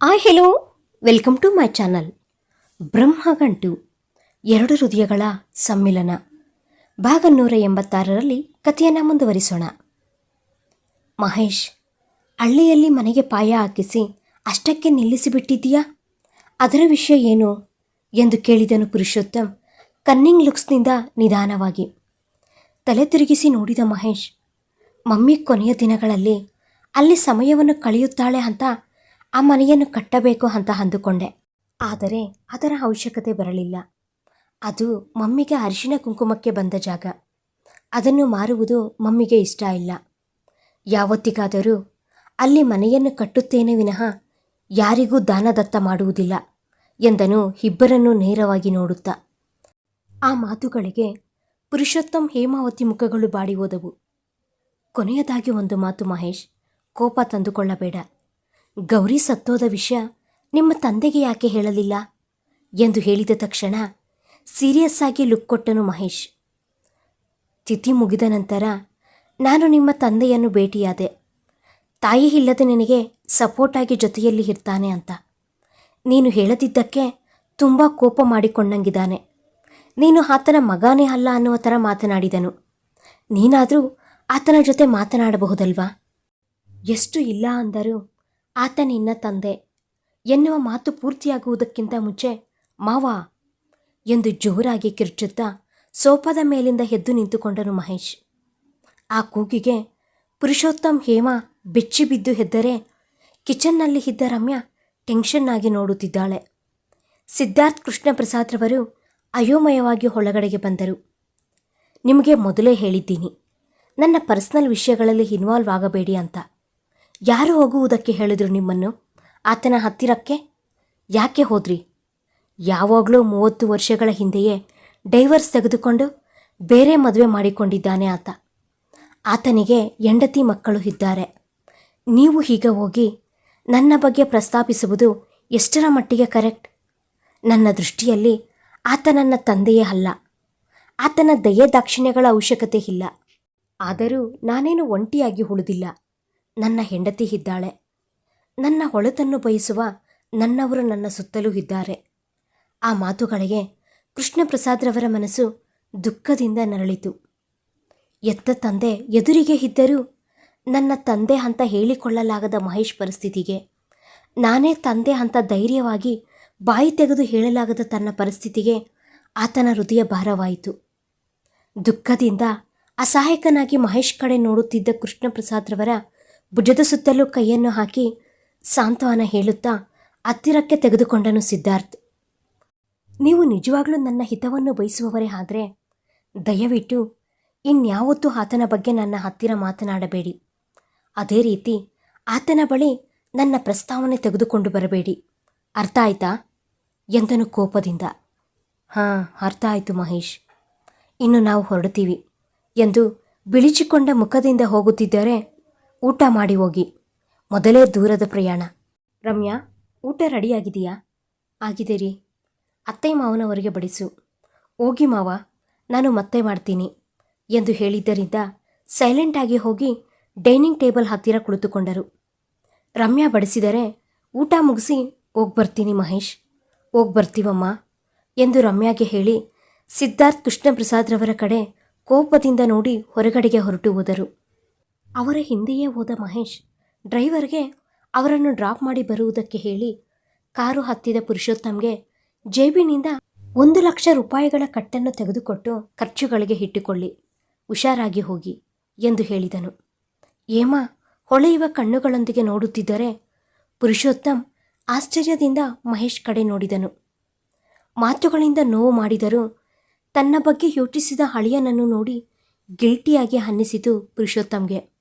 Hi hello welcome to my channel Brahmagantu, ಎರಡು ಹೃದಯಗಳ ಸಮ್ಮಿಲನ. ಭಾಗ ನೂರ ಎಂಬತ್ತಾರರಲ್ಲಿ ಕಥೆಯನ್ನು ಮುಂದುವರಿಸೋಣ. ಮಹೇಶ್, ಹಳ್ಳಿಯಲ್ಲಿ ಮನೆಗೆ ಪಾಯ ಹಾಕಿಸಿ ಅಷ್ಟಕ್ಕೆ ನಿಲ್ಲಿಸಿಬಿಟ್ಟಿದ್ದೀಯಾ? ಅದರ ವಿಷಯ ಏನು? ಎಂದು ಕೇಳಿದನು ಪುರುಷೋತ್ತಮ್, ಕನ್ನಿಂಗ್ ಲುಕ್ಸ್ನಿಂದ ನಿಧಾನವಾಗಿ. ತಲೆ ತಿರುಗಿಸಿ ನೋಡಿದ ಮಹೇಶ್, ಮಮ್ಮಿ ಕೊನೆಯ ದಿನಗಳಲ್ಲಿ ಅಲ್ಲಿ ಸಮಯವನ್ನು ಕಳೆಯುತ್ತಾಳೆ ಅಂತ ಆ ಮನೆಯನ್ನು ಕಟ್ಟಬೇಕು ಅಂತ ಅಂದುಕೊಂಡೆ. ಆದರೆ ಅದರ ಅವಶ್ಯಕತೆ ಬರಲಿಲ್ಲ. ಅದು ಮಮ್ಮಿಗೆ ಅರಿಶಿನ ಕುಂಕುಮಕ್ಕೆ ಬಂದ ಜಾಗ. ಅದನ್ನು ಮಾರುವುದು ಮಮ್ಮಿಗೆ ಇಷ್ಟ ಇಲ್ಲ. ಯಾವತ್ತಿಗಾದರೂ ಅಲ್ಲಿ ಮನೆಯನ್ನು ಕಟ್ಟುತ್ತೇನೆ ವಿನಃ ಯಾರಿಗೂ ದಾನದತ್ತ ಮಾಡುವುದಿಲ್ಲ ಎಂದನು ಇಬ್ಬರನ್ನು ನೇರವಾಗಿ ನೋಡುತ್ತಾ. ಆ ಮಾತುಗಳಿಗೆ ಪುರುಷೋತ್ತಮ್ ಹೇಮಾವತಿ ಮುಖಗಳು ಬಾಡಿ ಹೋದವು. ಕೊನೆಯದಾಗಿ ಒಂದು ಮಾತು ಮಹೇಶ್ ಕೋಪ ತಂದುಕೊಳ್ಳಬೇಡ. ಗೌರಿ ಸತ್ತೋದ ವಿಷಯ ನಿಮ್ಮ ತಂದೆಗೆ ಯಾಕೆ ಹೇಳಲಿಲ್ಲ? ಎಂದು ಹೇಳಿದ ತಕ್ಷಣ ಸೀರಿಯಸ್ ಆಗಿ ಲುಕ್ ಕೊಟ್ಟನು ಮಹೇಶ್. ತಿಥಿ ಮುಗಿದ ನಂತರ ನಾನು ನಿಮ್ಮ ತಂದೆಯನ್ನು ಭೇಟಿಯಾದೆ. ತಾಯಿ ಇಲ್ಲದೆ ನಿನಗೆ ಸಪೋರ್ಟಾಗಿ ಜೊತೆಯಲ್ಲಿ ಇರ್ತಾನೆ ಅಂತ. ನೀನು ಹೇಳದಿದ್ದಕ್ಕೆ ತುಂಬ ಕೋಪ ಮಾಡಿಕೊಂಡಂಗಿದ್ದಾನೆ. ನೀನು ಆತನ ಮಗನೇ ಅಲ್ಲ ಅನ್ನುವ ಥರ ಮಾತನಾಡಿದನು. ನೀನಾದರೂ ಆತನ ಜೊತೆ ಮಾತನಾಡಬಹುದಲ್ವಾ? ಎಷ್ಟು ಇಲ್ಲ ಅಂದರೂ ಆತ ನಿನ್ನ ತಂದೆ. ಎನ್ನುವ ಮಾತು ಪೂರ್ತಿಯಾಗುವುದಕ್ಕಿಂತ ಮುಂಚೆ ಮಾವ, ಎಂದು ಜೋರಾಗಿ ಕಿರ್ಚುತ್ತಾ ಸೋಫಾದ ಮೇಲಿಂದ ಎದ್ದು ನಿಂತುಕೊಂಡನು ಮಹೇಶ್. ಆ ಕೂಗಿಗೆ ಪುರುಷೋತ್ತಮ್ ಹೇಮ ಬೆಚ್ಚಿ ಬಿದ್ದು ಹೆದ್ದರೆ ಕಿಚನ್ನಲ್ಲಿ ಇದ್ದ ರಮ್ಯಾ ಟೆನ್ಷನ್ ಆಗಿ ನೋಡುತ್ತಿದ್ದಾಳೆ. ಸಿದ್ಧಾರ್ಥ್ ಕೃಷ್ಣ ಪ್ರಸಾದ್ರವರು ಅಯೋಮಯವಾಗಿ ಒಳಗಡೆಗೆ ಬಂದರು. ನಿಮಗೆ ಮೊದಲೇ ಹೇಳಿದ್ದೀನಿ, ನನ್ನ ಪರ್ಸನಲ್ ವಿಷಯಗಳಲ್ಲಿ ಇನ್ವಾಲ್ವ್ ಆಗಬೇಡಿ ಅಂತ. ಯಾರು ಹೋಗುವುದಕ್ಕೆ ಹೇಳಿದ್ರು ನಿಮ್ಮನ್ನು? ಆತನ ಹತ್ತಿರಕ್ಕೆ? ಯಾಕೆ ಹೋದ್ರಿ? ಯಾವಾಗಲೂ ಮೂವತ್ತು ವರ್ಷಗಳ ಹಿಂದೆಯೇ ಡೈವರ್ಸ್ ತೆಗೆದುಕೊಂಡು ಬೇರೆ ಮದುವೆ ಮಾಡಿಕೊಂಡಿದ್ದಾನೆ ಆತ. ಆತನಿಗೆ ಹೆಂಡತಿ ಮಕ್ಕಳು ಇದ್ದಾರೆ. ನೀವು ಹೀಗೆ ಹೋಗಿ ನನ್ನ ಬಗ್ಗೆ ಪ್ರಸ್ತಾಪಿಸುವುದು ಎಷ್ಟರ ಮಟ್ಟಿಗೆ ಕರೆಕ್ಟ್? ನನ್ನ ದೃಷ್ಟಿಯಲ್ಲಿ ಆತ ನನ್ನ ತಂದೆಯೇ ಅಲ್ಲ. ಆತನ ದಯೆ ದಾಕ್ಷಿಣ್ಯಗಳ ಅವಶ್ಯಕತೆ ಇಲ್ಲ. ಆದರೂ ನಾನೇನು ಒಂಟಿಯಾಗಿ ಉಳಿದಿಲ್ಲ. ನನ್ನ ಹೆಂಡತಿ ಇದ್ದಾಳೆ. ನನ್ನ ಹೊಳತನ್ನು ಬಯಸುವ ನನ್ನವರು ನನ್ನ ಸುತ್ತಲೂ ಇದ್ದಾರೆ. ಆ ಮಾತುಗಳಿಗೆ ಕೃಷ್ಣಪ್ರಸಾದ್ರವರ ಮನಸ್ಸು ದುಃಖದಿಂದ ನರಳಿತು. ಎತ್ತ ತಂದೆ ಎದುರಿಗೆ ಇದ್ದರೂ ನನ್ನ ತಂದೆ ಅಂತ ಹೇಳಿಕೊಳ್ಳಲಾಗದ ಮಹೇಶ್ ಪರಿಸ್ಥಿತಿಗೆ, ನಾನೇ ತಂದೆ ಅಂತ ಧೈರ್ಯವಾಗಿ ಬಾಯಿ ತೆಗೆದು ಹೇಳಲಾಗದ ತನ್ನ ಪರಿಸ್ಥಿತಿಗೆ ಆತನ ಹೃದಯ ಭಾರವಾಯಿತು. ದುಃಖದಿಂದ ಅಸಹಾಯಕನಾಗಿ ಮಹೇಶ್ ಕಡೆ ನೋಡುತ್ತಿದ್ದ ಕೃಷ್ಣ ಪ್ರಸಾದ್ರವರ ಭುಜದ ಸುತ್ತಲೂ ಕೈಯನ್ನು ಹಾಕಿ ಸಾಂತ್ವನ ಹೇಳುತ್ತಾ ಹತ್ತಿರಕ್ಕೆ ತೆಗೆದುಕೊಂಡನು ಸಿದ್ಧಾರ್ಥ್. ನೀವು ನಿಜವಾಗ್ಲೂ ನನ್ನ ಹಿತವನ್ನು ಬಯಸುವವರೇ ಆದರೆ ದಯವಿಟ್ಟು ಇನ್ಯಾವತ್ತೂ ಆತನ ಬಗ್ಗೆ ನನ್ನ ಹತ್ತಿರ ಮಾತನಾಡಬೇಡಿ. ಅದೇ ರೀತಿ ಆತನ ಬಳಿ ನನ್ನ ಪ್ರಸ್ತಾವನೆ ತೆಗೆದುಕೊಂಡು ಬರಬೇಡಿ. ಅರ್ಥ ಆಯ್ತಾ? ಎಂದನು ಕೋಪದಿಂದ. ಹಾಂ, ಅರ್ಥ ಆಯಿತು ಮಹೇಶ್. ಇನ್ನು ನಾವು ಹೊರಡ್ತೀವಿ ಎಂದು ಬಿಳಿಚಿಕೊಂಡ ಮುಖದಿಂದ ಹೋಗುತ್ತಿದ್ದರೆ ಊಟ ಮಾಡಿ ಹೋಗಿ. ಮೊದಲೇ ದೂರದ ಪ್ರಯಾಣ. ರಮ್ಯಾ, ಊಟ ರೆಡಿಯಾಗಿದೆಯಾ ಆಗಿದೆ ರೀ. ಅತ್ತೆ ಮಾವನವರಿಗೆ ಬಡಿಸು. ಹೋಗಿ ಮಾವ, ನಾನು ಮತ್ತೆ ಮಾಡ್ತೀನಿ ಎಂದು ಹೇಳಿದ್ದರಿಂದ ಸೈಲೆಂಟಾಗಿ ಹೋಗಿ ಡೈನಿಂಗ್ ಟೇಬಲ್ ಹತ್ತಿರ ಕುಳಿತುಕೊಂಡರು. ರಮ್ಯಾ ಬಡಿಸಿದರೆ ಊಟ ಮುಗಿಸಿ ಹೋಗಿ ಬರ್ತೀನಿ ಮಹೇಶ್. ಹೋಗಿ ಬರ್ತೀವಮ್ಮ ಎಂದು ರಮ್ಯಾಗೆ ಹೇಳಿ ಸಿದ್ಧಾರ್ಥ್ ಕೃಷ್ಣಪ್ರಸಾದ್ರವರ ಕಡೆ ಕೋಪದಿಂದ ನೋಡಿ ಹೊರಗಡೆಗೆ ಹೊರಟು ಹೋದರು. ಅವರ ಹಿಂದೆಯೇ ಹೋದ ಮಹೇಶ್ ಡ್ರೈವರ್ಗೆ ಅವರನ್ನು ಡ್ರಾಪ್ ಮಾಡಿ ಬರುವುದಕ್ಕೆ ಹೇಳಿ ಕಾರು ಹತ್ತಿದ ಪುರುಷೋತ್ತಮ್ಗೆ ಜೇಬಿನಿಂದ ಒಂದು ಲಕ್ಷ ರೂಪಾಯಿಗಳ ಕಟ್ಟನ್ನು ತೆಗೆದುಕೊಟ್ಟು ಖರ್ಚುಗಳಿಗೆ ಇಟ್ಟುಕೊಳ್ಳಿ, ಹುಷಾರಾಗಿ ಹೋಗಿ ಎಂದು ಹೇಳಿದನು. ಏಮ ಹೊಳೆಯುವ ಕಣ್ಣುಗಳೊಂದಿಗೆ ನೋಡುತ್ತಿದ್ದರೆ ಪುರುಷೋತ್ತಮ್ ಆಶ್ಚರ್ಯದಿಂದ ಮಹೇಶ್ ಕಡೆ ನೋಡಿದನು. ಮಾತುಗಳಿಂದ ನೋವು ಮಾಡಿದರೂ ತನ್ನ ಬಗ್ಗೆ ಯೋಚಿಸಿದ ಹಳಿಯನನ್ನು ನೋಡಿ ಗಿಲ್ಟಿಯಾಗಿ ಅನ್ನಿಸಿತು ಪುರುಷೋತ್ತಮ್ಗೆ.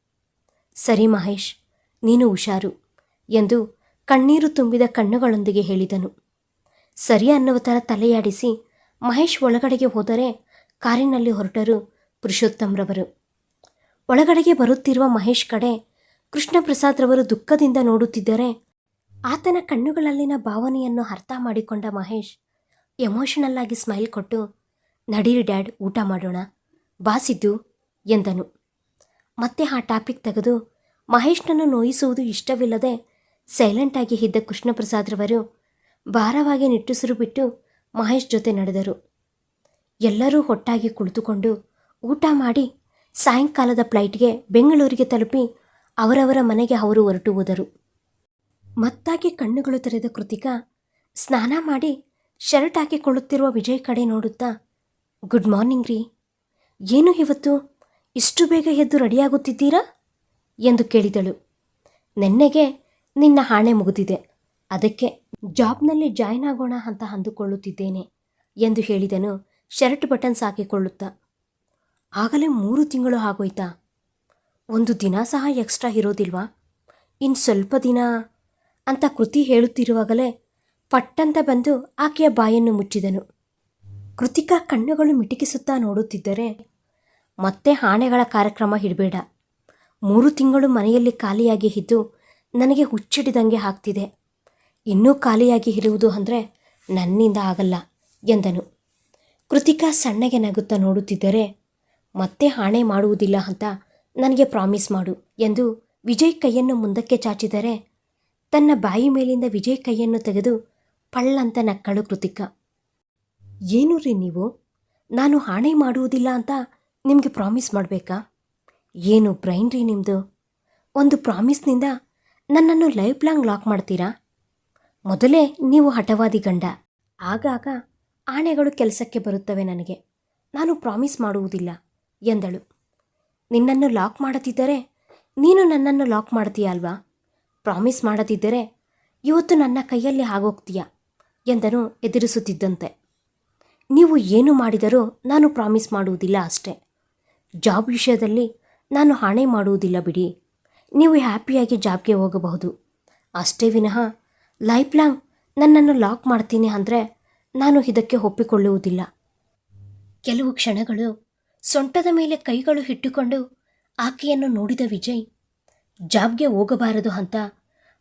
ಸರಿ ಮಹೇಶ್, ನೀನು ಹುಷಾರು ಎಂದು ಕಣ್ಣೀರು ತುಂಬಿದ ಕಣ್ಣುಗಳೊಂದಿಗೆ ಹೇಳಿದನು. ಸರಿ ಅನ್ನುವ ಥರ ತಲೆಯಾಡಿಸಿ ಮಹೇಶ್ ಒಳಗಡೆಗೆ ಹೋದರೆ ಕಾರಿನಲ್ಲಿ ಹೊರಟರು ಪುರುಷೋತ್ತಮ್ರವರು. ಒಳಗಡೆಗೆ ಬರುತ್ತಿರುವ ಮಹೇಶ್ ಕಡೆ ಕೃಷ್ಣಪ್ರಸಾದ್ರವರು ದುಃಖದಿಂದ ನೋಡುತ್ತಿದ್ದರೆ ಆತನ ಕಣ್ಣುಗಳಲ್ಲಿನ ಭಾವನೆಯನ್ನು ಅರ್ಥ ಮಾಡಿಕೊಂಡ ಮಹೇಶ್ ಎಮೋಷನಲ್ ಆಗಿ ಸ್ಮೈಲ್ ಕೊಟ್ಟು, ನಡೀರಿ ಡ್ಯಾಡ್, ಊಟ ಮಾಡೋಣ ಬಾಸಿದ್ದು ಎಂದನು. ಮತ್ತೆ ಆ ಟಾಪಿಕ್ ತೆಗೆದು ಮಹೇಶ್ನನ್ನು ನೋಯಿಸುವುದು ಇಷ್ಟವಿಲ್ಲದೆ ಸೈಲೆಂಟಾಗಿ ಇದ್ದ ಕೃಷ್ಣಪ್ರಸಾದ್ರವರು ಭಾರವಾಗಿ ನಿಟ್ಟುಸಿರು ಬಿಟ್ಟು ಮಹೇಶ್ ಜೊತೆ ನಡೆದರು. ಎಲ್ಲರೂ ಒಟ್ಟಾಗಿ ಕುಳಿತುಕೊಂಡು ಊಟ ಮಾಡಿ ಸಾಯಂಕಾಲದ ಫ್ಲೈಟ್ಗೆ ಬೆಂಗಳೂರಿಗೆ ತಲುಪಿ ಅವರವರ ಮನೆಗೆ ಅವರು ಹೊರಟು ಹೋದರು. ಮತ್ತಾಗಿ ಕಣ್ಣುಗಳು ತೆರೆದ ಕೃತಿಕಾ ಸ್ನಾನ ಮಾಡಿ ಶರ್ಟ್ ಹಾಕಿಕೊಳ್ಳುತ್ತಿರುವ ವಿಜಯ್ ಕಡೆ ನೋಡುತ್ತಾ, ಗುಡ್ ಮಾರ್ನಿಂಗ್ ರೀ, ಏನು ಇವತ್ತು? ಇಷ್ಟು ಬೇಗ ಎದ್ದು ರೆಡಿಯಾಗುತ್ತಿದ್ದೀರಾ? ಎಂದು ಕೇಳಿದಳು. ನೆನ್ನೆಗೆ ನಿನ್ನ ಹಾಣೆ ಮುಗಿದಿದೆ. ಅದಕ್ಕೆ ಜಾಬ್ನಲ್ಲಿ ಜಾಯ್ನ್ ಆಗೋಣ ಅಂತ ಅಂದುಕೊಳ್ಳುತ್ತಿದ್ದೇನೆ ಎಂದು ಹೇಳಿದನು ಶರ್ಟ್ ಬಟನ್ಸ್ ಹಾಕಿಕೊಳ್ಳುತ್ತಾ ಆಗಲೇ ಮೂರು ತಿಂಗಳು ಆಗೋಯ್ತಾ? ಒಂದು ದಿನ ಸಹ ಎಕ್ಸ್ಟ್ರಾ ಇರೋದಿಲ್ವಾ? ಇನ್ನು ಸ್ವಲ್ಪ ದಿನ ಅಂತ ಕೃತಿ ಹೇಳುತ್ತಿರುವಾಗಲೇ ಪಟ್ಟಂತ ಬಂದು ಆಕೆಯ ಬಾಯನ್ನು ಮುಚ್ಚಿದನು. ಕೃತಿಕಾ ಕಣ್ಣುಗಳು ಮಿಟಿಕಿಸುತ್ತಾ ನೋಡುತ್ತಿದ್ದರೆ ಮತ್ತೆ ಆಣೆಗಳ ಕಾರ್ಯಕ್ರಮ ಇಡಬೇಡ ಮೂರು ತಿಂಗಳು ಮನೆಯಲ್ಲಿ ಖಾಲಿಯಾಗಿ ಇದ್ದು ನನಗೆ ಹುಚ್ಚಿಡಿದಂಗೆ ಆಗ್ತಿದೆ. ಇನ್ನೂ ಖಾಲಿಯಾಗಿ ಇರುವುದು ಅಂದರೆ ನನ್ನಿಂದ ಆಗಲ್ಲ ಎಂದನು. ಕೃತಿಕಾ ಸಣ್ಣಗೆ ನಗುತ್ತಾ ನೋಡುತ್ತಿದ್ದರೆ, ಮತ್ತೆ ಹಾಣೆ ಮಾಡುವುದಿಲ್ಲ ಅಂತ ನನಗೆ ಪ್ರಾಮಿಸ್ ಮಾಡು ಎಂದು ವಿಜಯ್ ಕೈಯನ್ನು ಮುಂದಕ್ಕೆ ಚಾಚಿದರೆ, ತನ್ನ ಬಾಯಿ ಮೇಲಿಂದ ವಿಜಯ್ ಕೈಯನ್ನು ತೆಗೆದು ಪಳ್ಳಂತ ನಕ್ಕಳು ಕೃತಿಕಾ. ಏನು ರೀ ನೀವು? ನಾನು ಹಾಣೆ ಮಾಡುವುದಿಲ್ಲ ಅಂತ ನಿಮಗೆ ಪ್ರಾಮಿಸ್ ಮಾಡಬೇಕಾ? ಏನು ಬ್ರೈನ್ ರೀ ನಿಮ್ಮದು ಒಂದು ಪ್ರಾಮಿಸ್ನಿಂದ ನನ್ನನ್ನು ಲೈಫ್ ಲಾಂಗ್ ಲಾಕ್ ಮಾಡ್ತೀರಾ? ಮೊದಲೇ ನೀವು ಹಠವಾದಿ ಗಂಡ. ಆಗಾಗ ಆಣೆಗಳು ಕೆಲಸಕ್ಕೆ ಬರುತ್ತವೆ ನನಗೆ. ನಾನು ಪ್ರಾಮಿಸ್ ಮಾಡುವುದಿಲ್ಲ, ಎಂದಳು. ನಿನ್ನನ್ನು ಲಾಕ್ ಮಾಡದಿದ್ದರೆ ನೀನು ನನ್ನನ್ನು ಲಾಕ್ ಮಾಡ್ತೀಯ ಅಲ್ವಾ? ಪ್ರಾಮಿಸ್ ಮಾಡದಿದ್ದರೆ ಇವತ್ತು ನನ್ನ ಕೈಯಲ್ಲಿ ಆಗೋಗ್ತೀಯ? ಎಂದನು ಎದುರಿಸುತ್ತಿದ್ದಂತೆ. ನೀವು ಏನು ಮಾಡಿದರೂ ನಾನು ಪ್ರಾಮಿಸ್ ಮಾಡುವುದಿಲ್ಲ ಅಷ್ಟೇ. ಜಾಬ್ ವಿಷಯದಲ್ಲಿ ನಾನು ಹಾಣೆ ಮಾಡುವುದಿಲ್ಲ ಬಿಡಿ. ನೀವು ಹ್ಯಾಪಿಯಾಗಿ ಜಾಬ್ಗೆ ಹೋಗಬಹುದು. ಅಷ್ಟೇ ವಿನಃ, ಲೈಫ್ ಲಾಂಗ್ ನನ್ನನ್ನು ಲಾಕ್ ಮಾಡ್ತೀನಿ ಅಂದರೆ ನಾನು ಇದಕ್ಕೆ ಒಪ್ಪಿಕೊಳ್ಳುವುದಿಲ್ಲ. ಕೆಲವು ಕ್ಷಣಗಳು ಸೊಂಟದ ಮೇಲೆ ಕೈಗಳು ಇಟ್ಟುಕೊಂಡು ಆಕೆಯನ್ನು ನೋಡಿದ ವಿಜಯ್, ಜಾಬ್ಗೆ ಹೋಗಬಾರದು ಅಂತ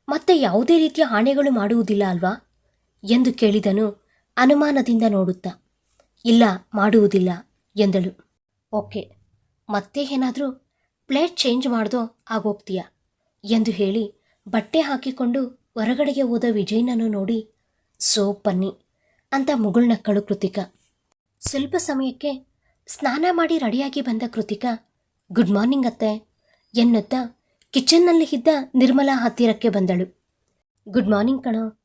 ಮತ್ತೆ ಯಾವುದೇ ರೀತಿಯ ಹಾಣೆಗಳು ಮಾಡುವುದಿಲ್ಲ ಅಲ್ವಾ? ಎಂದು ಕೇಳಿದನು ಅನುಮಾನದಿಂದ ನೋಡುತ್ತಾ. ಇಲ್ಲ, ಮಾಡುವುದಿಲ್ಲ ಎಂದಳು. ಓಕೆ. ಮತ್ತೆ ಏನಾದರೂ ಪ್ಲೇಟ್ ಚೇಂಜ್ ಮಾಡ್ದೋ ಆಗೋಗ್ತೀಯ? ಎಂದು ಹೇಳಿ ಬಟ್ಟೆ ಹಾಕಿಕೊಂಡು ಹೊರಗಡೆಗೆ ಹೋದ ವಿಜಯ್ನನ್ನು ನೋಡಿ, ಸೋ ಪನ್ನಿ, ಅಂತ ಮುಗುಳ್ನಕ್ಕಳು ಕೃತಿಕ. ಸ್ವಲ್ಪ ಸಮಯಕ್ಕೆ ಸ್ನಾನ ಮಾಡಿ ರೆಡಿಯಾಗಿ ಬಂದ ಕೃತಿಕ, ಗುಡ್ ಮಾರ್ನಿಂಗ್ ಅತ್ತೆ, ಎನ್ನುತ್ತಾ ಕಿಚನ್ನಲ್ಲಿ ಇದ್ದ ನಿರ್ಮಲಾ ಹತ್ತಿರಕ್ಕೆ ಬಂದಳು. ಗುಡ್ ಮಾರ್ನಿಂಗ್ ಕಣೋ,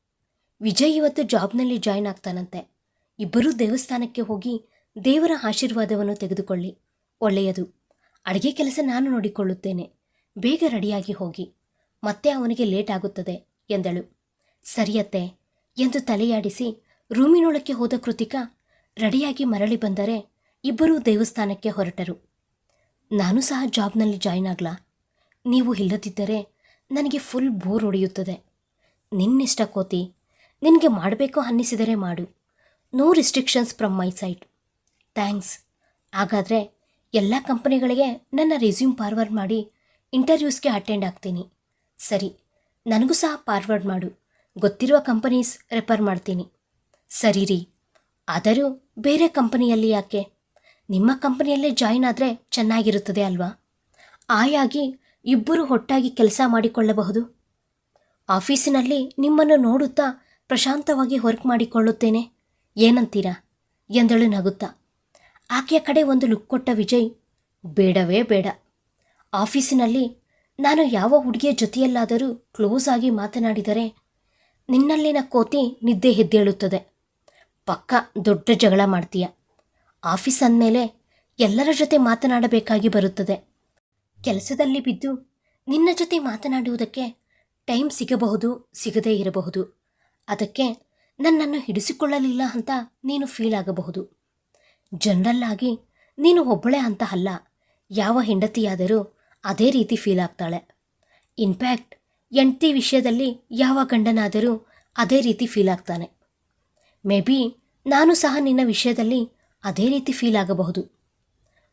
ವಿಜಯ್ ಇವತ್ತು ಜಾಬ್ನಲ್ಲಿ ಜಾಯ್ನ್ ಆಗ್ತಾನಂತೆ. ಇಬ್ಬರೂ ದೇವಸ್ಥಾನಕ್ಕೆ ಹೋಗಿ ದೇವರ ಆಶೀರ್ವಾದವನ್ನು ತೆಗೆದುಕೊಳ್ಳಿ. ಒಳ್ಳೆಯದು. ಅಡುಗೆ ಕೆಲಸ ನಾನು ನೋಡಿಕೊಳ್ಳುತ್ತೇನೆ. ಬೇಗ ರೆಡಿಯಾಗಿ ಹೋಗಿ. ಮತ್ತೆ ಅವನಿಗೆ ಲೇಟ್ ಆಗುತ್ತದೆ, ಎಂದಳು. ಸರಿಯತ್ತೆ ಎಂದು ತಲೆಯಾಡಿಸಿ ರೂಮಿನೊಳಕ್ಕೆ ಹೋದ ಕೃತಿಕಾ ರೆಡಿಯಾಗಿ ಮರಳಿ ಬಂದರೆ ಇಬ್ಬರೂ ದೇವಸ್ಥಾನಕ್ಕೆ ಹೊರಟರು. ನಾನು ಸಹ ಜಾಬ್ನಲ್ಲಿ ಜಾಯ್ನ್ ಆಗ್ಲಾ? ನೀವು ಇಲ್ಲದಿದ್ದರೆ ನನಗೆ ಫುಲ್ ಬೋರ್ ಹೊಡೆಯುತ್ತದೆ. ನಿನ್ನಿಷ್ಟ ಕೋತಿ, ನಿನಗೆ ಮಾಡಬೇಕು ಅನ್ನಿಸಿದರೆ ಮಾಡು. No restrictions from my side. Thanks. ಹಾಗಾದರೆ ಎಲ್ಲ ಕಂಪನಿಗಳಿಗೆ ನನ್ನ ರೆಸ್ಯೂಮ್ ಫಾರ್ವರ್ಡ್ ಮಾಡಿ ಇಂಟರ್ವ್ಯೂಸ್ಗೆ ಅಟೆಂಡ್ ಆಗ್ತೀನಿ. ಸರಿ, ನನಗೂ ಸಹ ಫಾರ್ವರ್ಡ್ ಮಾಡು. ಗೊತ್ತಿರುವ ಕಂಪನೀಸ್ ರೆಫರ್ ಮಾಡ್ತೀನಿ. ಸರಿ ರೀ. ಆದರೂ ಬೇರೆ ಕಂಪನಿಯಲ್ಲಿ ಯಾಕೆ? ನಿಮ್ಮ ಕಂಪನಿಯಲ್ಲೇ ಜಾಯಿನ್ ಆದರೆ ಚೆನ್ನಾಗಿರುತ್ತದೆ ಅಲ್ವಾ? ಆಯಾಗಿ ಇಬ್ಬರು ಒಟ್ಟಾಗಿ ಕೆಲಸ ಮಾಡಿಕೊಳ್ಳಬಹುದು. ಆಫೀಸಿನಲ್ಲಿ ನಿಮ್ಮನ್ನು ನೋಡುತ್ತಾ ಪ್ರಶಾಂತವಾಗಿ ವರ್ಕ್ ಮಾಡಿಕೊಳ್ಳುತ್ತೇನೆ. ಏನಂತೀರಾ? ಎಂದಳು ನಗುತ್ತಾ. ಆಕೆಯ ಕಡೆ ಒಂದು ಲುಕ್ ಕೊಟ್ಟ ವಿಜಯ್, ಬೇಡವೇ ಬೇಡ. ಆಫೀಸಿನಲ್ಲಿ ನಾನು ಯಾವ ಹುಡುಗಿಯ ಜೊತೆಯಲ್ಲಾದರೂ ಕ್ಲೋಸ್ ಆಗಿ ಮಾತನಾಡಿದರೆ ನಿನ್ನಲ್ಲಿನ ಕೋತಿ ನಿದ್ದೆ ಹೆದ್ದೇಳುತ್ತದೆ ಪಕ್ಕ ದೊಡ್ಡ ಜಗಳ ಮಾಡ್ತೀಯ. ಆಫೀಸ್ ಅಂದಮೇಲೆ ಎಲ್ಲರ ಜೊತೆ ಮಾತನಾಡಬೇಕಾಗಿ ಬರುತ್ತದೆ. ಕೆಲಸದಲ್ಲಿ ಬಿದ್ದು ನಿನ್ನ ಜೊತೆ ಮಾತನಾಡುವುದಕ್ಕೆ ಟೈಮ್ ಸಿಗಬಹುದು, ಸಿಗದೇ ಇರಬಹುದು. ಅದಕ್ಕೆ ನನ್ನನ್ನು ಹಿಡಿಸಿಕೊಳ್ಳಲಿಲ್ಲ ಅಂತ ನೀನು ಫೀಲ್ ಆಗಬಹುದು. ಜನರಲ್ ಆಗಿ ನೀನು ಒಬ್ಬಳೇ ಅಂತ ಅಲ್ಲ. ಯಾವ ಹೆಂಡತಿಯಾದರೂ ಅದೇ ರೀತಿ ಫೀಲ್ ಆಗ್ತಾಳೆ. ಇನ್ಫ್ಯಾಕ್ಟ್ ಹೆಂಡತಿ ವಿಷಯದಲ್ಲಿ ಯಾವ ಗಂಡನಾದರೂ ಅದೇ ರೀತಿ ಫೀಲ್ ಆಗ್ತಾನೆ. ಮೇ ಬಿ ನಾನು ಸಹ ನಿನ್ನ ವಿಷಯದಲ್ಲಿ ಅದೇ ರೀತಿ ಫೀಲ್ ಆಗಬಹುದು.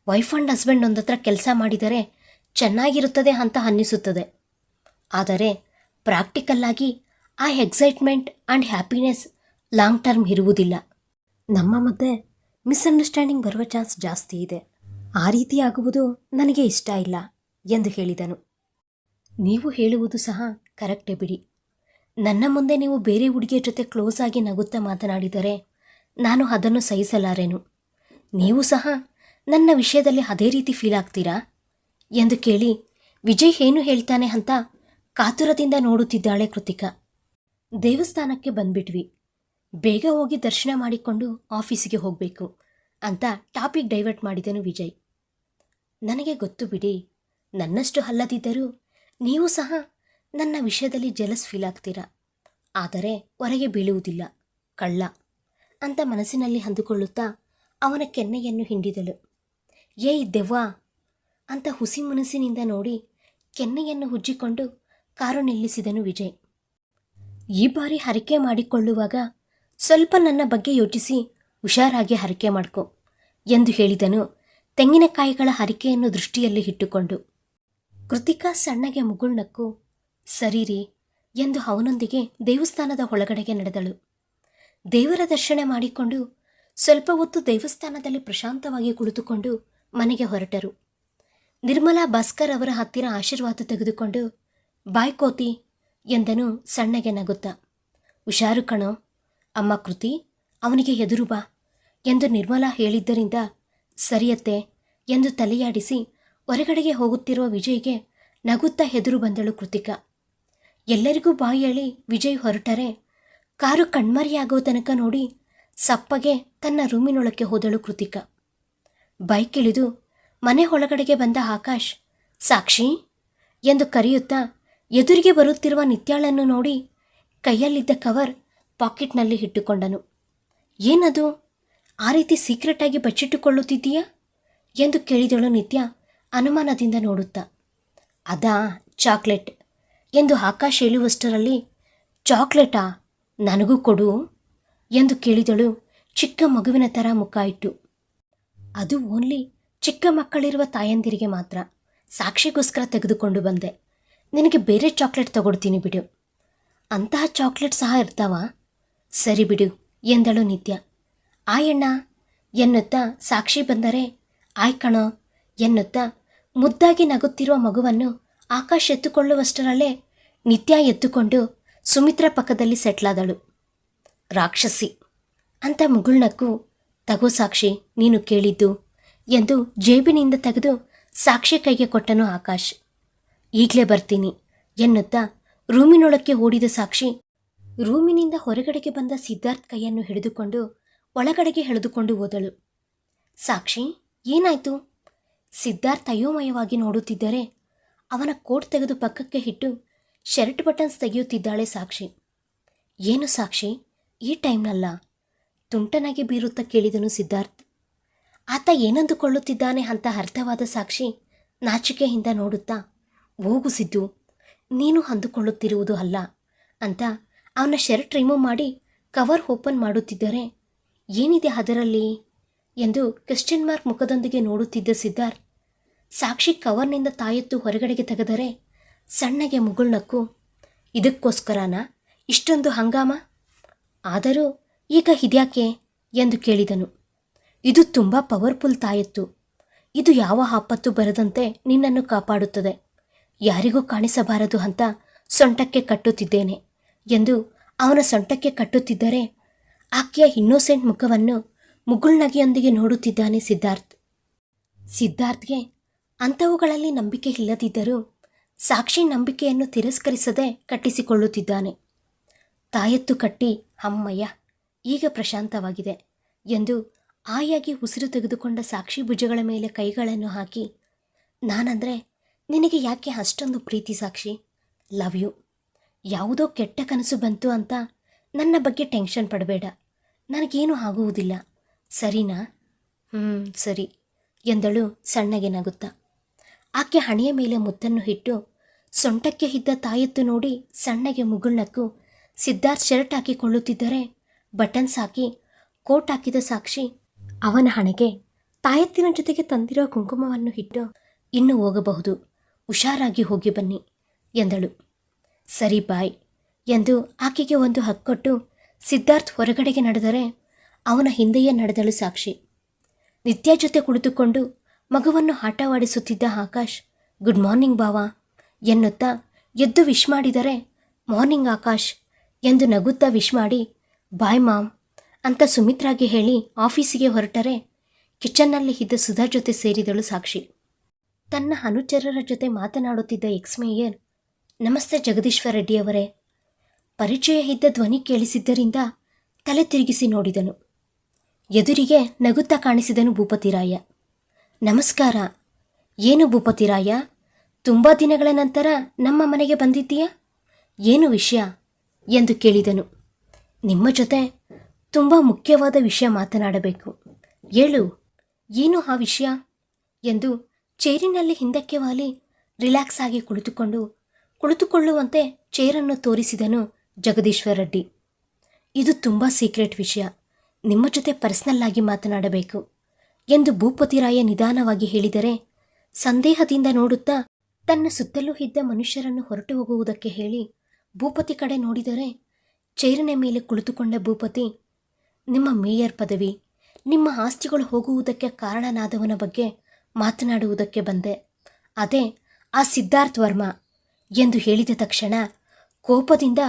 ವೈಫ್ ಆ್ಯಂಡ್ ಹಸ್ಬೆಂಡ್ ಒಂದತ್ರ ಕೆಲಸ ಮಾಡಿದರೆ ಚೆನ್ನಾಗಿರುತ್ತದೆ ಅಂತ ಅನ್ನಿಸುತ್ತದೆ. ಆದರೆ ಪ್ರಾಕ್ಟಿಕಲ್ಲಾಗಿ ಆ excitement and happiness long term ಇರುವುದಿಲ್ಲ. ನಮ್ಮ ಮಧ್ಯೆ ಮಿಸ್ಅಂಡರ್ಸ್ಟ್ಯಾಂಡಿಂಗ್ ಬರುವ ಚಾನ್ಸ್ ಜಾಸ್ತಿ ಇದೆ. ಆ ರೀತಿ ಆಗುವುದು ನನಗೆ ಇಷ್ಟ ಇಲ್ಲ ಎಂದು ಹೇಳಿದನು. ನೀವು ಹೇಳುವುದು ಸಹ ಕರೆಕ್ಟೇ ಬಿಡಿ. ನನ್ನ ಮುಂದೆ ನೀವು ಬೇರೆ ಹುಡುಗಿಯ ಜೊತೆ ಕ್ಲೋಸ್ ಆಗಿ ನಗುತ್ತಾ ಮಾತನಾಡಿದರೆ ನಾನು ಅದನ್ನು ಸಹಿಸಲಾರೆನು. ನೀವು ಸಹ ನನ್ನ ವಿಷಯದಲ್ಲಿ ಅದೇ ರೀತಿ ಫೀಲ್ ಆಗ್ತೀರಾ? ಎಂದು ಕೇಳಿ ವಿಜಯ್ ಏನು ಹೇಳ್ತಾನೆ ಅಂತ ಕಾತುರದಿಂದ ನೋಡುತ್ತಿದ್ದಾಳೆ ಕೃತಿಕಾ. ದೇವಸ್ಥಾನಕ್ಕೆ ಬಂದ್ಬಿಟ್ವಿ. ಬೇಗ ಹೋಗಿ ದರ್ಶನ ಮಾಡಿಕೊಂಡು ಆಫೀಸಿಗೆ ಹೋಗಬೇಕು ಅಂತ ಟಾಪಿಕ್ ಡೈವರ್ಟ್ ಮಾಡಿದನು ವಿಜಯ್. ನನಗೆ ಗೊತ್ತು ಬಿಡಿ, ನನ್ನಷ್ಟು ಅಲ್ಲದಿದ್ದರೂ ನೀವು ಸಹ ನನ್ನ ವಿಷಯದಲ್ಲಿ ಜಲಸ್ ಫೀಲ್ ಆಗ್ತೀರಾ? ಆದರೆ ಹೊರಗೆ ಬೀಳುವುದಿಲ್ಲ, ಕಳ್ಳ ಅಂತ ಮನಸ್ಸಿನಲ್ಲಿ ಅಂದುಕೊಳ್ಳುತ್ತಾ ಅವನ ಕೆನ್ನೆಯನ್ನು ಹಿಂಡಿದಳು. ಏಯ್ ದೆವ್ವ ಅಂತ ಹುಸಿ ಮನಸ್ಸಿನಿಂದ ನೋಡಿ ಕೆನ್ನೆಯನ್ನು ಉಜ್ಜಿಕೊಂಡು ಕಾರು ನಿಲ್ಲಿಸಿದನು ವಿಜಯ್. ಈ ಬಾರಿ ಹರಕೆ ಮಾಡಿಕೊಳ್ಳುವಾಗ ಸ್ವಲ್ಪ ನನ್ನ ಬಗ್ಗೆ ಯೋಚಿಸಿ ಹುಷಾರಾಗಿ ಹರಕೆ ಮಾಡ್ಕೊ ಎಂದು ಹೇಳಿದನು. ತೆಂಗಿನಕಾಯಿಗಳ ಹರಿಕೆಯನ್ನು ದೃಷ್ಟಿಯಲ್ಲಿ ಇಟ್ಟುಕೊಂಡು, ಕೃತಿಕಾ ಸಣ್ಣಗೆ ಮುಗುಳ್ನಕ್ಕು ಸರಿರಿ ಎಂದು ಅವನೊಂದಿಗೆ ದೇವಸ್ಥಾನದ ಒಳಗಡೆಗೆ ನಡೆದಳು. ದೇವರ ದರ್ಶನ ಮಾಡಿಕೊಂಡು ಸ್ವಲ್ಪ ಹೊತ್ತು ದೇವಸ್ಥಾನದಲ್ಲಿ ಪ್ರಶಾಂತವಾಗಿ ಕುಳಿತುಕೊಂಡು ಮನೆಗೆ ಹೊರಟರು. ನಿರ್ಮಲಾ ಭಾಸ್ಕರ್ ಅವರ ಹತ್ತಿರ ಆಶೀರ್ವಾದ ತೆಗೆದುಕೊಂಡು ಬಾಯ್ಕೋತಿ ಎಂದನು ಸಣ್ಣಗೆ ನಗುತ್ತಾ. ಹುಷಾರು ಕಣೋ. ಅಮ್ಮ ಕೃತಿ, ಅವನಿಗೆ ಎದುರು ಬಾ ಎಂದು ನಿರ್ಮಲಾ ಹೇಳಿದ್ದರಿಂದ ಸರಿಯತ್ತೆ ಎಂದು ತಲೆಯಾಡಿಸಿ ಹೊರಗಡೆಗೆ ಹೋಗುತ್ತಿರುವ ವಿಜಯ್ಗೆ ನಗುತ್ತಾ ಎದುರು ಬಂದಳು ಕೃತಿಕಾ. ಎಲ್ಲರಿಗೂ ಬಾಯಿ ಹೇಳಿ ವಿಜಯ್ ಹೊರಟರೆ, ಕಾರು ಕಣ್ಮರಿಯಾಗೋ ತನಕ ನೋಡಿ ಸಪ್ಪಗೆ ತನ್ನ ರೂಮಿನೊಳಕ್ಕೆ ಹೋದಳು ಕೃತಿಕಾ. ಬೈಕ್ ಇಳಿದು ಮನೆ ಒಳಗಡೆಗೆ ಬಂದ ಆಕಾಶ್, ಸಾಕ್ಷಿ ಎಂದು ಕರೆಯುತ್ತಾ ಎದುರಿಗೆ ಬರುತ್ತಿರುವ ನಿತ್ಯಾಳನ್ನು ನೋಡಿ ಕೈಯಲ್ಲಿದ್ದ ಕವರ್ ಪಾಕೆಟ್ನಲ್ಲಿ ಇಟ್ಟುಕೊಂಡನು. ಏನದು? ಆ ರೀತಿ ಸೀಕ್ರೆಟಾಗಿ ಬಚ್ಚಿಟ್ಟುಕೊಳ್ಳುತ್ತಿದ್ದೀಯಾ? ಎಂದು ಕೇಳಿದಳು ನಿತ್ಯ ಅನುಮಾನದಿಂದ ನೋಡುತ್ತಾ. ಅದಾ, ಚಾಕ್ಲೇಟ್. ಎಂದು ಆಕಾಶ್ ಹೇಳುವಷ್ಟರಲ್ಲಿ, ಚಾಕ್ಲೇಟಾ? ನನಗೂ ಕೊಡು. ಎಂದು ಕೇಳಿದಳು ಚಿಕ್ಕ ಮಗುವಿನ ಥರ ಮುಖ ಇಟ್ಟು. ಅದು ಓನ್ಲಿ ಚಿಕ್ಕ ಮಕ್ಕಳಿರುವ ತಾಯಂದಿರಿಗೆ ಮಾತ್ರ. ಸಾಕ್ಷಿಗೋಸ್ಕರ ತೆಗೆದುಕೊಂಡು ಬಂದೆ. ನಿನಗೆ ಬೇರೆ ಚಾಕ್ಲೇಟ್ ತಗೊಡ್ತೀನಿ ಬಿಡು. ಅಂತಹ ಚಾಕ್ಲೇಟ್ ಸಹ ಇರ್ತಾವ? ಸರಿ ಬಿಡು, ಎಂದಳು ನಿತ್ಯ. ಆಯಣ್ಣ, ಎನ್ನುತ್ತಾ ಸಾಕ್ಷಿ ಬಂದರೆ ಆಯ್ ಕಣೋ, ಎನ್ನುತ್ತಾ ಮುದ್ದಾಗಿ ನಗುತ್ತಿರುವ ಮಗುವನ್ನು ಆಕಾಶ್ ಎತ್ತುಕೊಳ್ಳುವಷ್ಟರಲ್ಲೇ ನಿತ್ಯ ಎತ್ತುಕೊಂಡು ಸುಮಿತ್ರ ಪಕ್ಕದಲ್ಲಿ ಸೆಟ್ಲಾದಳು. ರಾಕ್ಷಸಿ, ಅಂತ ಮುಗುಳ್ನಕ್ಕು ತಗೋ ಸಾಕ್ಷಿ, ನೀನು ಕೇಳಿದ್ದು, ಎಂದು ಜೇಬಿನಿಂದ ತೆಗೆದು ಸಾಕ್ಷಿ ಕೈಗೆ ಕೊಟ್ಟನು ಆಕಾಶ್. ಈಗಲೇ ಬರ್ತೀನಿ, ಎನ್ನುತ್ತಾ ರೂಮಿನೊಳಕ್ಕೆ ಓಡಿದ ಸಾಕ್ಷಿ ರೂಮಿನಿಂದ ಹೊರಗಡೆಗೆ ಬಂದ ಸಿದ್ಧಾರ್ಥ್ ಕೈಯನ್ನು ಹಿಡಿದುಕೊಂಡು ಒಳಗಡೆಗೆ ಎಳೆದುಕೊಂಡು ಹೋದಳು. ಸಾಕ್ಷಿ, ಏನಾಯ್ತು? ಸಿದ್ಧಾರ್ಥ್ ಅಯೋಮಯವಾಗಿ ನೋಡುತ್ತಿದ್ದರೆ ಅವನ ಕೋಟ್ ತೆಗೆದು ಪಕ್ಕಕ್ಕೆ ಇಟ್ಟು ಶರ್ಟ್ ಬಟನ್ಸ್ ತೆಗೆಯುತ್ತಿದ್ದಾಳೆ ಸಾಕ್ಷಿ. ಏನು ಸಾಕ್ಷಿ? ಈ ಟೈಮ್ನಲ್ಲ? ತುಂಟನಾಗಿ ಬೀರುತ್ತಾ ಕೇಳಿದನು ಸಿದ್ಧಾರ್ಥ್. ಆತ ಏನಂದುಕೊಳ್ಳುತ್ತಿದ್ದಾನೆ ಅಂತ ಅರ್ಥವಾದ ಸಾಕ್ಷಿ ನಾಚಿಕೆಯಿಂದ ನೋಡುತ್ತಾ, ಹೋಗು ಸಿದ್ದು, ನೀನು ಅಂದುಕೊಳ್ಳುತ್ತಿರುವುದು ಅಲ್ಲ ಅಂತ ಅವನ ಶರ್ಟ್ ರಿಮೂವ್ ಮಾಡಿ ಕವರ್ ಓಪನ್ ಮಾಡುತ್ತಿದ್ದರೆ, ಏನಿದೆ ಅದರಲ್ಲಿ? ಎಂದು ಕ್ವೆಶ್ಚನ್ ಮಾರ್ಕ್ ಮುಖದೊಂದಿಗೆ ನೋಡುತ್ತಿದ್ದ ಸಿದ್ಧಾರ್ಥ್, ಸಾಕ್ಷಿ ಕವರ್ನಿಂದ ತಾಯೆತ್ತು ಹೊರಗಡೆಗೆ ತೆಗೆದರೆ ಸಣ್ಣಗೆ ಮುಗುಳ್ನಕ್ಕು ಇದಕ್ಕೋಸ್ಕರನ? ಇಷ್ಟೊಂದು ಹಂಗಾಮ? ಆದರೂ ಈಗ ಇದ್ಯಾಕೆ? ಎಂದು ಕೇಳಿದನು. ಇದು ತುಂಬ ಪವರ್ಫುಲ್ ತಾಯತ್ತು. ಇದು ಯಾವ ಆಪತ್ತು ಬರದಂತೆ ನಿನ್ನನ್ನು ಕಾಪಾಡುತ್ತದೆ. ಯಾರಿಗೂ ಕಾಣಿಸಬಾರದು ಅಂತ ಸೊಂಟಕ್ಕೆ ಕಟ್ಟುತ್ತಿದ್ದೇನೆ. ಎಂದು ಅವನ ಸೊಂಟಕ್ಕೆ ಕಟ್ಟುತ್ತಿದ್ದರೆ ಆಕೆಯ ಇನ್ನೋಸೆಂಟ್ ಮುಖವನ್ನು ಮುಗುಳ್ನಗೆಯೊಂದಿಗೆ ನೋಡುತ್ತಿದ್ದಾನೆ ಸಿದ್ಧಾರ್ಥ್. ಸಿದ್ಧಾರ್ಥ್ಗೆ ಅಂಥವುಗಳಲ್ಲಿ ನಂಬಿಕೆ ಇಲ್ಲದಿದ್ದರೂ ಸಾಕ್ಷಿ ನಂಬಿಕೆಯನ್ನು ತಿರಸ್ಕರಿಸದೆ ಕಟ್ಟಿಸಿಕೊಳ್ಳುತ್ತಿದ್ದಾನೆ. ತಾಯತ್ತು ಕಟ್ಟಿ, ಅಮ್ಮಯ್ಯ, ಈಗ ಪ್ರಶಾಂತವಾಗಿದೆ ಎಂದು ಆಯಾಗಿ ಉಸಿರು ತೆಗೆದುಕೊಂಡ ಸಾಕ್ಷಿ ಭುಜಗಳ ಮೇಲೆ ಕೈಗಳನ್ನು ಹಾಕಿ, ನಾನಂದರೆ ನಿನಗೆ ಯಾಕೆ ಅಷ್ಟೊಂದು ಪ್ರೀತಿ ಸಾಕ್ಷಿ? ಲವ್ ಯು ಯಾವುದೋ ಕೆಟ್ಟ ಕನಸು ಬಂತು ಅಂತ ನನ್ನ ಬಗ್ಗೆ ಟೆನ್ಷನ್ ಪಡಬೇಡ. ನನಗೇನು ಆಗುವುದಿಲ್ಲ. ಸರಿನಾ? ಹ್ಞೂ ಸರಿ, ಎಂದಳು ಸಣ್ಣಗೆ ನಗುತ್ತಾ. ಆಕೆ ಹಣೆಯ ಮೇಲೆ ಮುತ್ತನ್ನು ಇಟ್ಟು ಸೊಂಟಕ್ಕೆ ಇದ್ದ ತಾಯತ್ತು ನೋಡಿ ಸಣ್ಣಗೆ ಮುಗುಳ್ನಕ್ಕು ಸಿದ್ಧಾರ್ಥ್ ಶರ್ಟ್ ಹಾಕಿಕೊಳ್ಳುತ್ತಿದ್ದರೆ ಬಟನ್ಸ್ ಹಾಕಿ ಕೋಟ್ ಹಾಕಿದ ಸಾಕ್ಷಿ ಅವನ ಹಣೆಗೆ ತಾಯತ್ತಿನ ಜೊತೆಗೆ ತಂದಿರೋ ಕುಂಕುಮವನ್ನು ಇಟ್ಟು ಇನ್ನು ಹೋಗಬಹುದು. ಹುಷಾರಾಗಿ ಹೋಗಿ ಬನ್ನಿ, ಎಂದಳು. ಸರಿ ಬಾಯ್ ಎಂದು ಆಕೆಗೆ ಒಂದು ಹಕ್ಕೊಟ್ಟು ಸಿದ್ಧಾರ್ಥ್ ಹೊರಗಡೆಗೆ ನಡೆದರೆ ಅವನ ಹಿಂದೆಯೇ ನಡೆದಳು ಸಾಕ್ಷಿ. ನಿತ್ಯ ಜೊತೆ ಕುಳಿತುಕೊಂಡು ಮಗುವನ್ನು ಆಟವಾಡಿಸುತ್ತಿದ್ದ ಆಕಾಶ್, ಗುಡ್ ಮಾರ್ನಿಂಗ್ ಬಾವಾ ಎನ್ನುತ್ತಾ ಎದ್ದು ವಿಶ್ ಮಾಡಿದರೆ, ಮಾರ್ನಿಂಗ್ ಆಕಾಶ್ ಎಂದು ನಗುತ್ತಾ ವಿಶ್ ಮಾಡಿ, ಬಾಯ್ ಮಾಮ್ ಅಂತ ಸುಮಿತ್ರಾಗೆ ಹೇಳಿ ಆಫೀಸಿಗೆ ಹೊರಟರೆ ಕಿಚನ್ನಲ್ಲಿ ಇದ್ದ ಸುಧಾ ಜೊತೆ ಸೇರಿದಳು ಸಾಕ್ಷಿ. ತನ್ನ ಅನುಚರರ ಜೊತೆ ಮಾತನಾಡುತ್ತಿದ್ದ ಎಕ್ಸ್ ಮೇಯರ್ ನಮಸ್ತೆ ಜಗದೀಶ್ವರ ರೆಡ್ಡಿಯವರೇ. ಪರಿಚಯ ಇದ್ದ ಧ್ವನಿ ಕೇಳಿಸಿದ್ದರಿಂದ ತಲೆ ತಿರುಗಿಸಿ ನೋಡಿದನು. ಎದುರಿಗೆ ನಗುತ್ತಾ ಕಾಣಿಸಿದನು ಭೂಪತಿರಾಯ. ನಮಸ್ಕಾರ. ಏನು ಭೂಪತಿರಾಯ? ತುಂಬ ದಿನಗಳ ನಂತರ ನಮ್ಮ ಮನೆಗೆ ಬಂದಿದ್ದೀಯಾ? ಏನು ವಿಷಯ? ಎಂದು ಕೇಳಿದನು. ನಿಮ್ಮ ಜೊತೆ ತುಂಬ ಮುಖ್ಯವಾದ ವಿಷಯ ಮಾತನಾಡಬೇಕು. ಹೇಳು ಏನು ಆ ವಿಷಯ? ಎಂದು ಚೇರಿನಲ್ಲಿ ಹಿಂದಕ್ಕೆ ವಾಲಿ ರಿಲ್ಯಾಕ್ಸ್ ಆಗಿ ಕುಳಿತುಕೊಂಡು ಕುಳಿತುಕೊಳ್ಳುವಂತೆ ಚೇರನ್ನು ತೋರಿಸಿದನು ಜಗದೀಶ್ವರ ರೆಡ್ಡಿ. ಇದು ತುಂಬ ಸೀಕ್ರೆಟ್ ವಿಷಯ. ನಿಮ್ಮ ಜೊತೆ ಪರ್ಸ್ನಲ್ಲಾಗಿ ಮಾತನಾಡಬೇಕು ಎಂದು ಭೂಪತಿರಾಯ ನಿಧಾನವಾಗಿ ಹೇಳಿದರೆ ಸಂದೇಹದಿಂದ ನೋಡುತ್ತಾ ತನ್ನ ಸುತ್ತಲೂ ಇದ್ದ ಮನುಷ್ಯರನ್ನು ಹೊರಟು ಹೋಗುವುದಕ್ಕೆ ಹೇಳಿ ಭೂಪತಿ ಕಡೆ ನೋಡಿದರೆ ಚೇರಿನ ಮೇಲೆ ಕುಳಿತುಕೊಂಡ ಭೂಪತಿ, ನಿಮ್ಮ ಮೇಯರ್ ಪದವಿ, ನಿಮ್ಮ ಆಸ್ತಿಗಳು ಹೋಗುವುದಕ್ಕೆ ಕಾರಣನಾದವನ ಬಗ್ಗೆ ಮಾತನಾಡುವುದಕ್ಕೆ ಬಂದೆ. ಅದೇ ಆ ಸಿದ್ಧಾರ್ಥ್ ವರ್ಮಾ. ಎಂದು ಹೇಳಿದ ತಕ್ಷಣ ಕೋಪದಿಂದ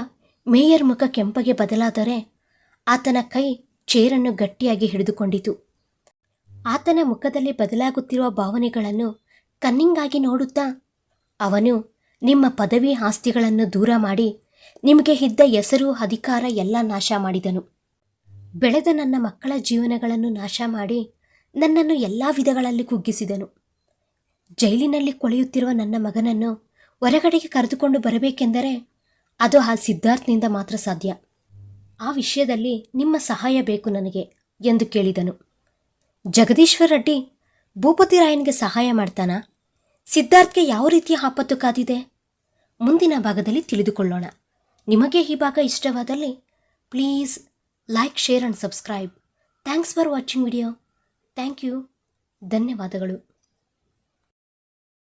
ಮೇಯರ್ ಮುಖ ಕೆಂಪಗೆ ಬದಲಾದರೆ ಆತನ ಕೈ ಚೇರನ್ನು ಗಟ್ಟಿಯಾಗಿ ಹಿಡಿದುಕೊಂಡಿತು. ಆತನ ಮುಖದಲ್ಲಿ ಬದಲಾಗುತ್ತಿರುವ ಭಾವನೆಗಳನ್ನು ಕನ್ನಿಂಗಾಗಿ ನೋಡುತ್ತಾ ಅವನು ನಿಮ್ಮ ಪದವಿ ಆಸ್ತಿಗಳನ್ನು ದೂರ ಮಾಡಿ ನಿಮಗೆ ಇದ್ದ ಹೆಸರು, ಅಧಿಕಾರ ಎಲ್ಲ ನಾಶ ಮಾಡಿದನು. ಬೆಳೆದ ನನ್ನ ಮಕ್ಕಳ ಜೀವನಗಳನ್ನು ನಾಶ ಮಾಡಿ ನನ್ನನ್ನು ಎಲ್ಲ ವಿಧಗಳಲ್ಲಿ ಕುಗ್ಗಿಸಿದನು. ಜೈಲಿನಲ್ಲಿ ಕೊಳೆಯುತ್ತಿರುವ ನನ್ನ ಮಗನನ್ನು ಹೊರಗಡೆಗೆ ಕರೆದುಕೊಂಡು ಬರಬೇಕೆಂದರೆ ಅದು ಆ ಸಿದ್ಧಾರ್ಥ್ನಿಂದ ಮಾತ್ರ ಸಾಧ್ಯ. ಆ ವಿಷಯದಲ್ಲಿ ನಿಮ್ಮ ಸಹಾಯ ಬೇಕು ನನಗೆ ಎಂದು ಕೇಳಿದನು. ಜಗದೀಶ್ವರ ರೆಡ್ಡಿ, ಭೂಪತಿ ರಾಯನಿಗೆ ಸಹಾಯ ಮಾಡ್ತಾನಾ? ಸಿದ್ಧಾರ್ಥ್ಗೆ ಯಾವ ರೀತಿಯ ಆಪತ್ತು ಕಾದಿದೆ? ಮುಂದಿನ ಭಾಗದಲ್ಲಿ ತಿಳಿದುಕೊಳ್ಳೋಣ. ನಿಮಗೆ ಈ ಭಾಗ ಇಷ್ಟವಾದಲ್ಲಿ please like, share and subscribe. Thanks for watching video. Thank you. ಧನ್ಯವಾದಗಳು.